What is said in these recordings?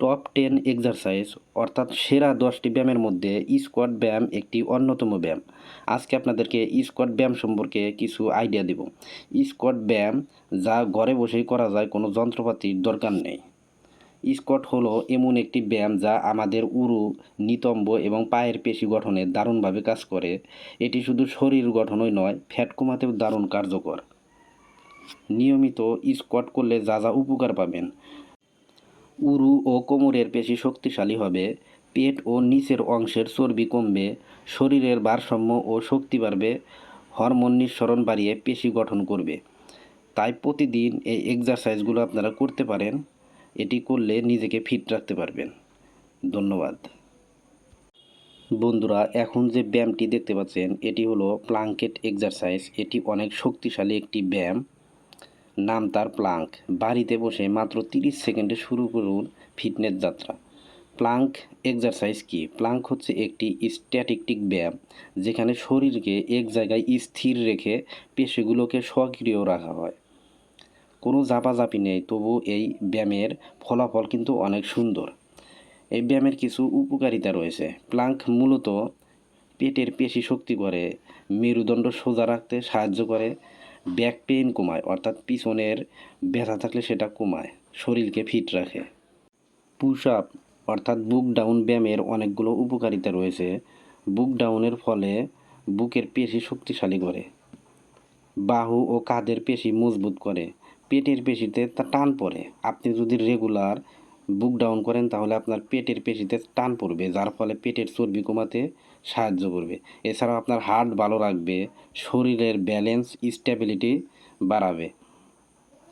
Top ten exercise অর্থাৎ সেরা দশটি ব্যায়ামের মধ্যে স্কোয়াট ব্যায়াম একটি অন্যতম ব্যায়াম। আজকে আপনাদেরকে স্কোয়াট ব্যায়াম সম্পর্কে কিছু আইডিয়া দেব। স্কোয়াট ব্যায়াম যা ঘরে বসেই করা যায়, কোনো যন্ত্রপাতির দরকার নেই। স্কোয়াট হলো এমন একটি ব্যায়াম যা আমাদের উরু, নিতম্ব এবং পায়ের পেশি গঠনে দারুণভাবে কাজ করে। এটি শুধু শরীর গঠনই নয় ফ্যাট কমাতেও দারুণ কার্যকর। নিয়মিত স্কোয়াট করলে যা যা উপকার পাবেন উরু ও কোমরের পেশি শক্তিশালী হবে, পেট ও নিচের অংশের চর্বি কমবে, শরীরের ভারসাম্য ও শক্তি বাড়বে, হরমোন নিঃসরণ বাড়িয়ে পেশি গঠন করবে। তাই প্রতিদিন এই এক্সারসাইজগুলো আপনারা করতে পারেন, এটি করলে নিজেকে ফিট রাখতে পারবেন। ধন্যবাদ। বন্ধুরা, এখন যে ব্যায়ামটি দেখতে পাচ্ছেন, এটি হলো প্লাঙ্কেট এক্সারসাইজ এটি অনেক শক্তিশালী একটি ব্যায়াম। নাম তার প্লাঙ্ক। বাড়িতে বসে মাত্র তিরিশ সেকেন্ডে শুরু করুন ফিটনেস যাত্রা। প্লাঙ্ক এক্সারসাইজ কি? প্লাঙ্ক হচ্ছে একটি স্ট্যাটিকটিক ব্যায়াম যেখানে শরীরকে এক জায়গায় স্থির রেখে পেশিগুলোকে সক্রিয় রাখা হয়। কোনো জাপাজাপি নেই, তবু এই ব্যায়ামের ফলাফল কিন্তু অনেক সুন্দর। এই ব্যায়ামের কিছু উপকারিতা রয়েছে। প্লাঙ্ক মূলত পেটের পেশি শক্তি করে মেরুদণ্ড সোজা রাখতে সাহায্য করে ব্যাক পেইন কমায়, অর্থাৎ পিছনের ব্যথা থাকলে সেটা কমায়, শরীরকে ফিট রাখে। পুশ আপ অর্থাৎ বুক ডাউন ব্যায়ামের অনেকগুলো উপকারিতা রয়েছে। বুক ডাউনের ফলে বুকের পেশি শক্তিশালী করে। বাহু ও কাঁধের পেশি মজবুত করে। পেটের পেশিতে তা টান পড়ে। আপনি যদি রেগুলার বুক ডাউন করেন, তাহলে আপনার পেটের পেশিতে টান পড়বে, যার ফলে পেটের চর্বি কমাতে সাহায্য করবে। এছাড়াও আপনার হার্ট ভালো রাখবে, শরীরের ব্যালেন্স স্টেবিলিটি বাড়াবে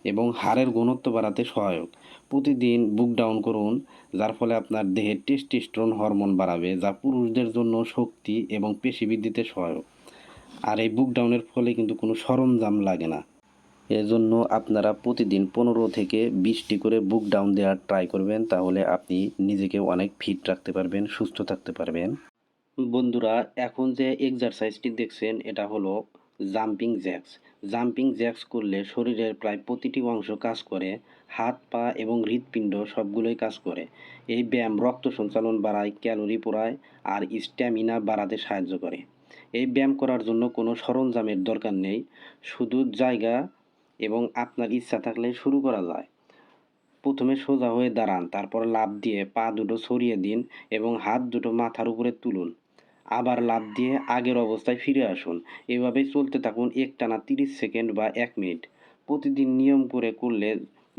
এবং হাড়ের ঘনত্ব বাড়াতে সহায়ক। প্রতিদিন বুক ডাউন করুন, যার ফলে আপনার দেহে টেস্টিস্ট্রন হরমোন বাড়াবে, যা পুরুষদের জন্য শক্তি এবং পেশি বৃদ্ধিতে সহায়ক। আর এই বুক ডাউনের ফলে কিন্তু কোনো সরঞ্জাম লাগে না। এজন্য আপনারা প্রতিদিন পনেরো থেকে বিশটি করে বুক ডাউন দেওয়ার ট্রাই করবেন, তাহলে আপনি নিজেকে অনেক ফিট রাখতে পারবেন, সুস্থ থাকতে পারবেন। বন্ধুরা, এখন যে এক্সারসাইজটি দেখছেন, এটা হলো জাম্পিং জ্যাক্স জাম্পিং জ্যাক্স করলে শরীরের প্রায় প্রতিটি অংশ কাজ করে, হাত, পা এবং হৃৎপিণ্ড সবগুলোই কাজ করে। এই ব্যায়াম রক্ত সঞ্চালন বাড়ায়, ক্যালোরি পোড়ায় আর স্ট্যামিনা বাড়াতে সাহায্য করে। এই ব্যায়াম করার জন্য কোনো সরঞ্জামের দরকার নেই, শুধু জায়গা এবং আপনার ইচ্ছা থাকলে শুরু করা যায়। প্রথমে সোজা হয়ে দাঁড়ান, তারপর লাফ দিয়ে পা দুটো সরিয়ে দিন এবং হাত দুটো মাথার উপরে তুলুন। আবার লাফ দিয়ে আগের অবস্থায় ফিরে আসুন। এভাবে চলতে থাকুন একটানা তিরিশ সেকেন্ড বা এক মিনিট। প্রতিদিন নিয়ম করে করলে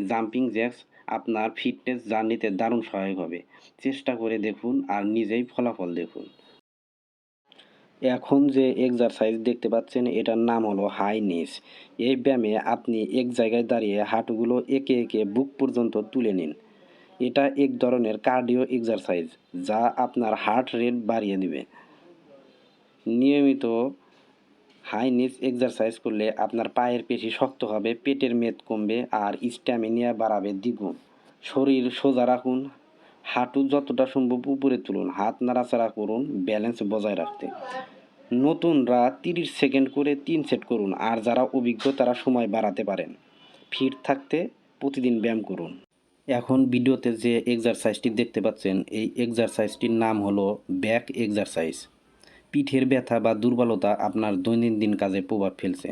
জাম্পিং জ্যাক্স আপনার ফিটনেস জার্নিতে দারুণ সহায়ক হবে। চেষ্টা করে দেখুন আর নিজেই ফলাফল দেখুন। এখন যে এক্সারসাইজ দেখতে পাচ্ছেন, এটার নাম হলো হাই নিস এই ব্যায়ামে আপনি এক জায়গায় দাঁড়িয়ে হাঁটুগুলো একে একে বুক পর্যন্ত তুলে নিন। এটা এক ধরনের কার্ডিও এক্সারসাইজ যা আপনার হার্ট রেট বাড়িয়ে দিবে। নিয়মিত হাই নিস এক্সারসাইজ করলে আপনার পায়ের পেশি শক্ত হবে, পেটের মেদ কমবে, আর স্ট্যামিনা বাড়াবে দ্বিগুণ। শরীর সোজা রাখুন হাঁটু যতটা সম্ভব উপরে তুলুন, হাত নাড়াচাড়া করুন ব্যালেন্স বজায় রাখতে। নতুনরা তিরিশ সেকেন্ড করে তিন সেট করুন, আর যারা অভিজ্ঞ তারা সময় বাড়াতে পারেন। ফিট থাকতে প্রতিদিন ব্যায়াম করুন। এখন ভিডিওতে যে এক্সারসাইজটি দেখতে পাচ্ছেন, এই এক্সারসাইজটির নাম হলো ব্যাক এক্সারসাইজ পিঠের ব্যথা বা দুর্বলতা আপনার দৈনন্দিন কাজে প্রভাব ফেলছে।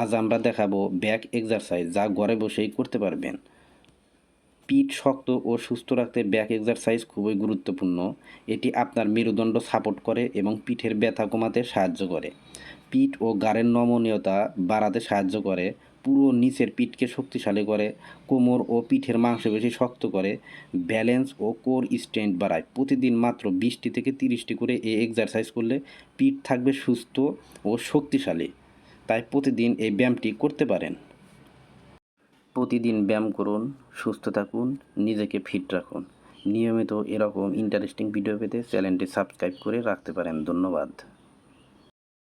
আজ আমরা দেখাবো ব্যাক এক্সারসাইজ যা ঘরে বসেই করতে পারবেন। পিঠ শক্ত ও সুস্থ রাখতে ব্যাক এক্সারসাইজ খুবই গুরুত্বপূর্ণ। এটি আপনার মেরুদণ্ড সাপোর্ট করে এবং পিঠের ব্যথা কমাতে সাহায্য করে। পিঠ ও গাড়ের নমনীয়তা বাড়াতে সাহায্য করে, পুরো নিচের পিঠকে শক্তিশালী করে, কোমর ও পিঠের মাংসপেশি শক্ত করে ব্যালেন্স ও কোর স্ট্রেংথ বাড়ায়। প্রতিদিন মাত্র বিশটি থেকে তিরিশটি করে এই এক্সারসাইজ করলে পিঠ থাকবে সুস্থ ও শক্তিশালী। তাই প্রতিদিন এই ব্যায়ামটি করতে পারেন। প্রতিদিন ব্যায়াম করুন, সুস্থ থাকুন, নিজেকে ফিট রাখুন। নিয়মিত এরকম ইন্টারেস্টিং ভিডিও পেতে চ্যানেলটি সাবস্ক্রাইব করে রাখতে পারেন। ধন্যবাদ।